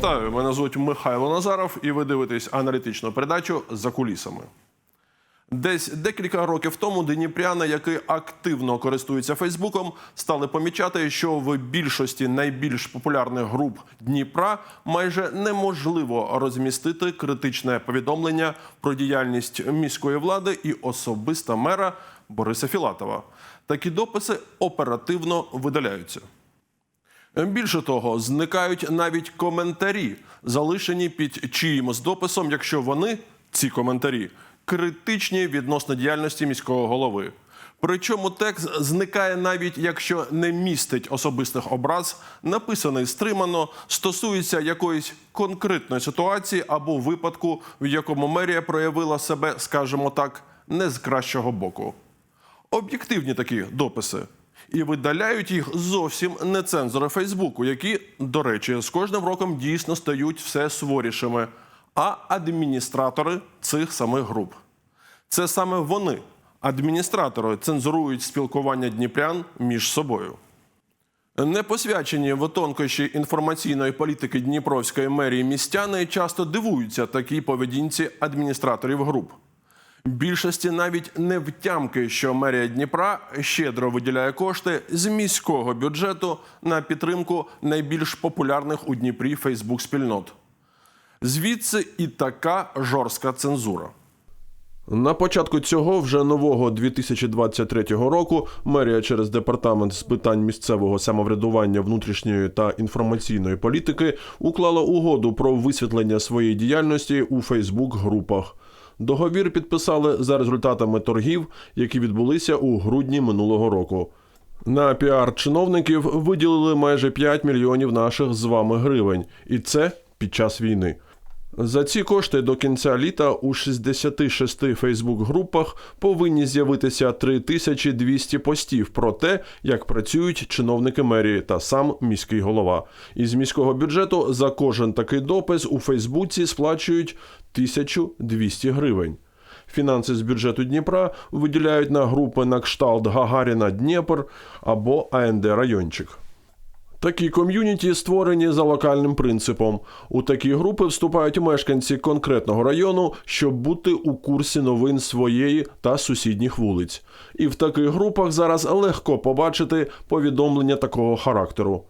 Вітаю! Мене звуть Михайло Назаров, і ви дивитесь аналітичну передачу за кулісами. Десь декілька років тому дніпряни, які активно користуються Фейсбуком, стали помічати, що в більшості найбільш популярних груп Дніпра майже неможливо розмістити критичне повідомлення про діяльність міської влади і особиста мера Бориса Філатова. Такі дописи оперативно видаляються. Більше того, зникають навіть коментарі, залишені під чиїмось дописом, якщо вони, ці коментарі, критичні відносно діяльності міського голови. Причому текст зникає навіть якщо не містить особистих образ, написаний стримано, стосується якоїсь конкретної ситуації або випадку, в якому мерія проявила себе, скажімо так, не з кращого боку. Об'єктивні такі дописи. І видаляють їх зовсім не цензори Фейсбуку, які, до речі, з кожним роком дійсно стають все суворішими, а адміністратори цих самих груп. Це саме вони, адміністратори, цензурують спілкування дніпрян між собою. Непосвячені в тонкощі інформаційної політики Дніпровської мерії містяни часто дивуються такій поведінці адміністраторів груп. Більшості навіть не втямки, що мерія Дніпра щедро виділяє кошти з міського бюджету на підтримку найбільш популярних у Дніпрі Фейсбук-спільнот. Звідси і така жорстка цензура. На початку цього вже нового 2023 року мерія через департамент з питань місцевого самоврядування внутрішньої та інформаційної політики уклала угоду про висвітлення своєї діяльності у Фейсбук-групах. Договір підписали за результатами торгів, які відбулися у грудні минулого року. На піар чиновників виділили майже 5 мільйонів наших з вами гривень, і це під час війни. За ці кошти до кінця літа у 66 Фейсбук-групах повинні з'явитися 3200 постів про те, як працюють чиновники мерії та сам міський голова. Із міського бюджету за кожен такий допис у Фейсбуці сплачують 1200 гривень. Фінанси з бюджету Дніпра виділяють на групи на кшталт Гагаріна Дніпр або АНД Райончик. Такі ком'юніті створені за локальним принципом. У такі групи вступають мешканці конкретного району, щоб бути у курсі новин своєї та сусідніх вулиць. І в таких групах зараз легко побачити повідомлення такого характеру.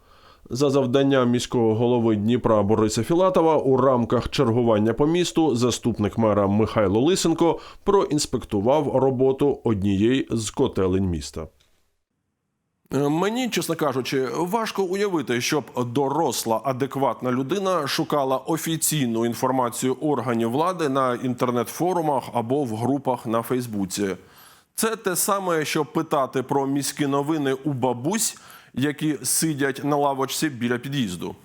За завданням міського голови Дніпра Бориса Філатова у рамках чергування по місту заступник мера Михайло Лисенко проінспектував роботу однієї з котелень міста. Е, Мені, чесно кажучи, важко уявити, щоб доросла, адекватна людина шукала офіційну інформацію органів влади на інтернет-форумах або в групах на Фейсбуці. Це те саме, що питати про міські новини у бабусь, які сидять на лавочці біля під'їзду.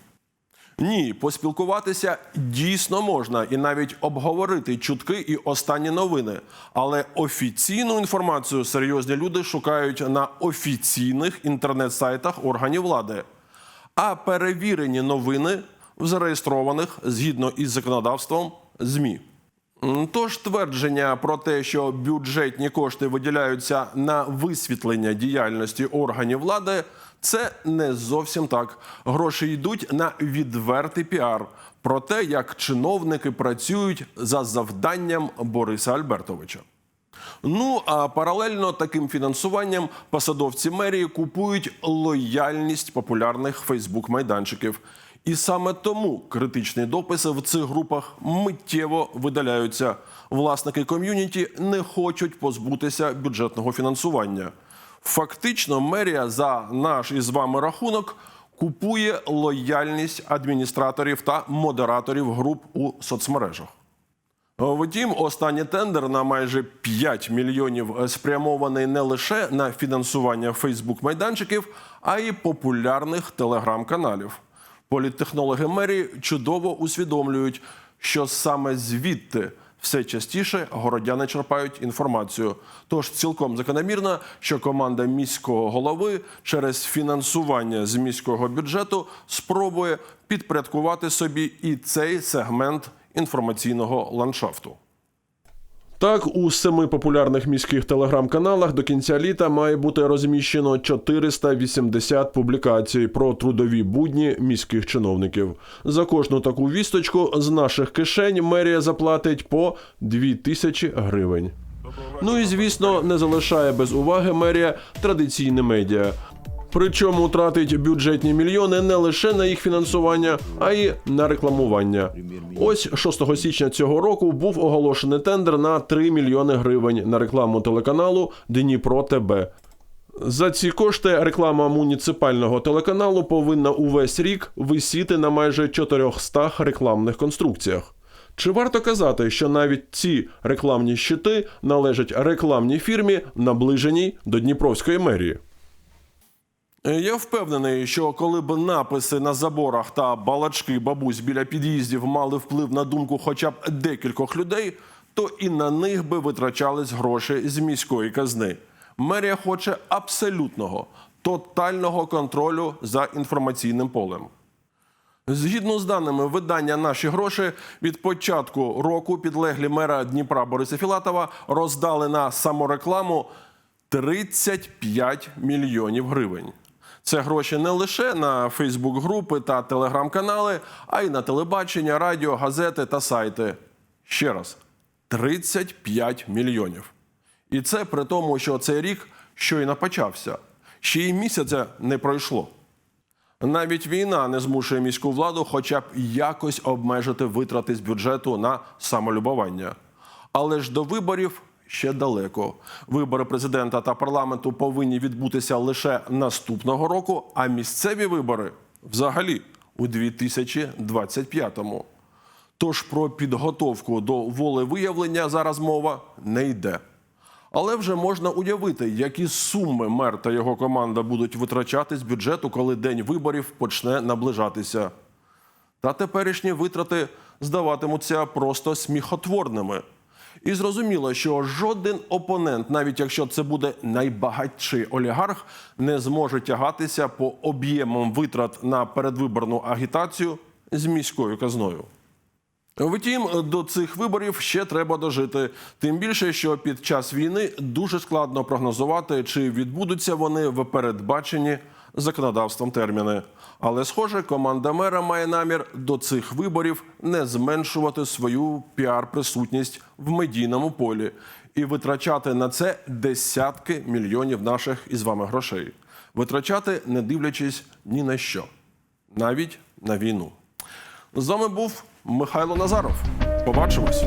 Ні, поспілкуватися дійсно можна і навіть обговорити чутки і останні новини. Але офіційну інформацію серйозні люди шукають на офіційних інтернет-сайтах органів влади. А перевірені новини в зареєстрованих згідно із законодавством ЗМІ. Тож твердження про те, що бюджетні кошти виділяються на висвітлення діяльності органів влади, це не зовсім так. Гроші йдуть на відвертий піар про те, як чиновники працюють за завданням Бориса Альбертовича. Ну а паралельно таким фінансуванням посадовці мерії купують лояльність популярних Фейсбук-майданчиків. І саме тому критичні дописи в цих групах миттєво видаляються. Власники ком'юніті не хочуть позбутися бюджетного фінансування. Фактично, мерія за наш із вами рахунок купує лояльність адміністраторів та модераторів груп у соцмережах. Втім, останній тендер на майже 5 мільйонів спрямований не лише на фінансування Фейсбук-майданчиків, а й популярних телеграм-каналів. Політтехнологи мерії чудово усвідомлюють, що саме звідти все частіше городяни черпають інформацію. Тож цілком закономірно, що команда міського голови через фінансування з міського бюджету спробує підпорядкувати собі і цей сегмент інформаційного ландшафту. Так, у семи популярних міських телеграм-каналах до кінця літа має бути розміщено 480 публікацій про трудові будні міських чиновників. За кожну таку вісточку з наших кишень мерія заплатить по 2000 гривень. Ну і звісно, не залишає без уваги мерія традиційне медіа. Причому тратить бюджетні мільйони не лише на їх фінансування, а й на рекламування. Ось 6 січня цього року був оголошений тендер на 3 мільйони гривень на рекламу телеканалу Дніпро ТБ. За ці кошти реклама муніципального телеканалу повинна увесь рік висіти на майже 400 рекламних конструкціях. Чи варто казати, що навіть ці рекламні щити належать рекламній фірмі, наближеній до Дніпровської мерії? Е, Я впевнений, що коли б написи на заборах та балачки бабусь біля під'їздів мали вплив на думку хоча б декількох людей, то і на них би витрачались гроші з міської казни. Мерія хоче абсолютного, тотального контролю за інформаційним полем. Згідно з даними видання наші гроші від початку року підлеглі мера Дніпра Бориса Філатова роздали на саморекламу 35 мільйонів гривень. Це гроші не лише на Фейсбук-групи та телеграм-канали, а й на телебачення, радіо, газети та сайти. Ще раз 35 мільйонів. І це при тому, що цей рік щойно почався. Ще й місяця не пройшло. Навіть війна не змушує міську владу хоча б якось обмежити витрати з бюджету на самолюбування. Але ж до виборів ще далеко. Вибори президента та парламенту повинні відбутися лише наступного року, а місцеві вибори взагалі у 2025-му. Тож про підготовку до волевиявлення зараз мова не йде. Але вже можна уявити, які суми мер та його команда будуть витрачати з бюджету, коли день виборів почне наближатися. Та теперішні витрати здаватимуться просто сміхотворними. І зрозуміло, що жоден опонент, навіть якщо це буде найбагатший олігарх, не зможе тягатися по об'ємам витрат на передвиборну агітацію з міською казною. Втім, до цих виборів ще треба дожити. Тим більше, що під час війни дуже складно прогнозувати, чи відбудуться вони в передбачені законодавством терміни. Але, схоже, команда мера має намір до цих виборів не зменшувати свою піар-присутність в медійному полі і витрачати на це десятки мільйонів наших із вами грошей. Витрачати, не дивлячись ні на що, навіть на війну. З вами був Михайло Назаров. Побачимось.